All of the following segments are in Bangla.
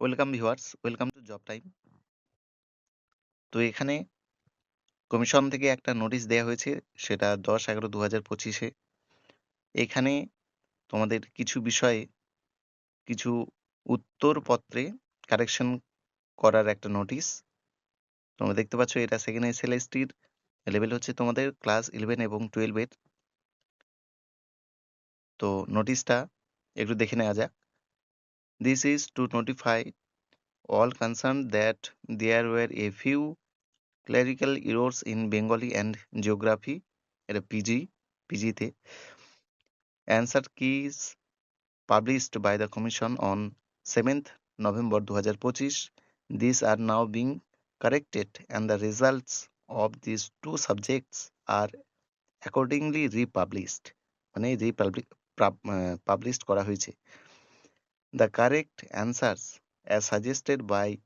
Welcome viewers welcome to job time তো এখানে কমিশন থেকে একটা নোটিশ দেওয়া হয়েছে, সেটা দশ এগারো দু হাজার পঁচিশে। এখানে তোমাদের কিছু বিষয়ে কিছু উত্তরপত্রে কারেকশন করার একটা নোটিশ তোমরা দেখতে পাচ্ছ, এটা সেকেন্ড এস এল এসটির লেভেল হচ্ছে তোমাদের ক্লাস ইলেভেন এবং টুয়েলভের তো নোটিশটা একটু দেখে নেওয়া যাক। This is to notify all concerned that there were a few clerical errors in Bengali and geography এটা পিজি পিজিতে answer keys published by the commission on 7th November 2025 these are now being corrected and the results of these two subjects are accordingly republished মানে republished করা হয়েছে the correct answers as suggested by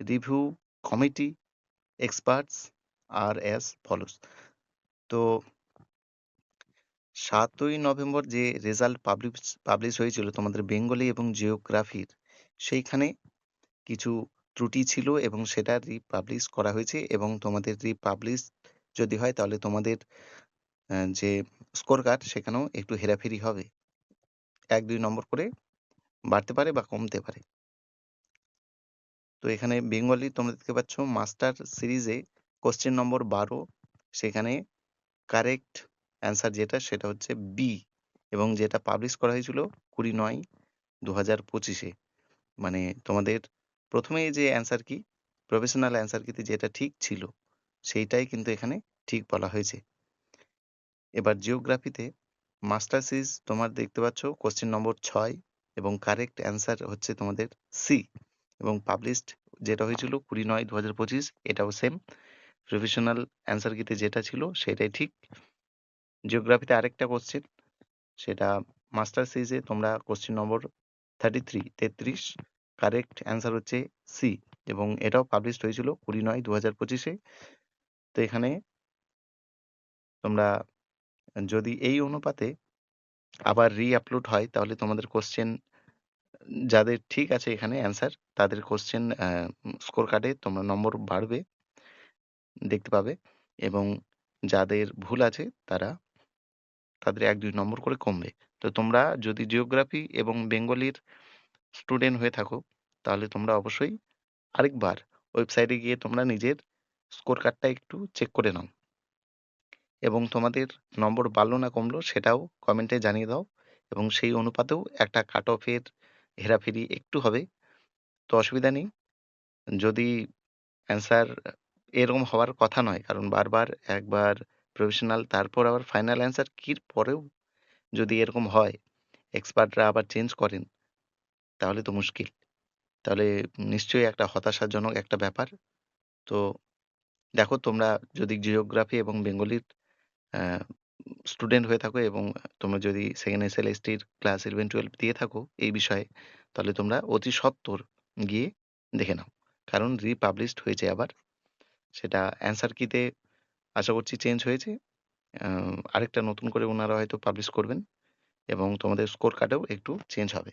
review committee experts are as follows তো সাতই নভেম্বর যে রেজাল্ট পাবলিশ পাবলিশ হয়েছিল তোমাদের বেঙ্গলি এবং জিওগ্রাফির, সেইখানে কিছু ত্রুটি ছিল এবং সেটা রিপাবলিশ করা হয়েছে এবং তোমাদের রিপাবলিশ যদি হয় তাহলে তোমাদের যে স্কোর কার্ড সেখানেও একটু হেরাফেরি হবে। এক দুই নম্বর করে বাড়তে পারে বা কমতে পারে। তো এখানে বেঙ্গলি তোমরা দেখতে পাচ্ছ মাস্টার সিরিজে কোশ্চেন নম্বর বারো, সেখানে কারেক্ট অ্যান্সার যেটা সেটা হচ্ছে বি এবং যেটা পাবলিশ করা হয়েছিল কুড়ি নয় দু হাজার পঁচিশে। মানে তোমাদের প্রথমে যে অ্যান্সার কি প্রফেশনাল অ্যান্সার কিতে যেটা ঠিক ছিল, সেইটাই কিন্তু এখানে ঠিক বলা হয়েছে। এবার জিওগ্রাফিতে মাস্টার সিরিজ তোমার দেখতে পাচ্ছ কোশ্চেন নম্বর ছয় এবং কারেক্ট অ্যান্সার হচ্ছে তোমাদের সি এবং পাবলিশড যেটা হয়েছিল কুড়ি নয় দু হাজার পঁচিশ এটাও সেম প্রফেশনাল অ্যান্সার কিতে যেটা ছিল সেটাই ঠিক। জিওগ্রাফিতে আরেকটা কোশ্চেন সেটা মাস্টার সিরিজে তোমরা কোশ্চেন নম্বর থার্টি থ্রি তেত্রিশ কারেক্ট অ্যান্সার হচ্ছে সি এবং এটাও পাবলিশড হয়েছিল কুড়ি নয় দু হাজার পঁচিশে। তো এখানে তোমরা যদি এই অনুপাতে আবার রি আপলোড হয়, তাহলে তোমাদের কোশ্চেন যাদের ঠিক আছে এখানে অ্যান্সার তাদের কোশ্চেন স্কোর কার্ডে তোমরা নম্বর বাড়বে, দেখতে পাবে এবং যাদের ভুল আছে তারা তাদের এক, দুই নম্বর করে কমবে। তো তোমরা যদি জিওগ্রাফি এবং বেঙ্গলির স্টুডেন্ট হয়ে থাকো, তাহলে তোমরা অবশ্যই আরেকবার ওয়েবসাইটে গিয়ে তোমরা নিজের স্কোর কার্ডটা একটু চেক করে নাও। এবং তোমাদের নম্বর বাড়লো না কমলো সেটাও কমেন্টে জানিয়ে দাও এবং সেই অনুপাতেও একটা কাট অফের হেরাফেরি একটু হবে। তো অসুবিধা নেই। যদি অ্যান্সার এরকম হওয়ার কথা নয়, কারণ বারবার একবার প্রফেশনাল তারপর আবার ফাইনাল অ্যান্সার কির পরেও যদি এরকম হয় এক্সপার্টরা আবার চেঞ্জ করেন, তাহলে তো মুশকিল। তাহলে নিশ্চয়ই একটা হতাশাজনক একটা ব্যাপার। তো দেখো তোমরা যদি জিওগ্রাফি এবং বেঙ্গলির স্টুডেন্ট হয়ে থাকো এবং তোমরা যদি সেকেন্ড এস এল এসটির ক্লাস ইলেভেন টুয়েলভ দিয়ে থাকো এই বিষয়ে, তাহলে তোমরা অতি সত্বর গিয়ে দেখে নাও। কারণ রিপাবলিশড হয়েছে আবার। সেটা অ্যান্সার কিতে আশা করছি চেঞ্জ হয়েছে। আরেকটা নতুন করে ওনারা হয়তো পাবলিশ করবেন এবং তোমাদের স্কোর কার্ডেও একটু চেঞ্জ হবে।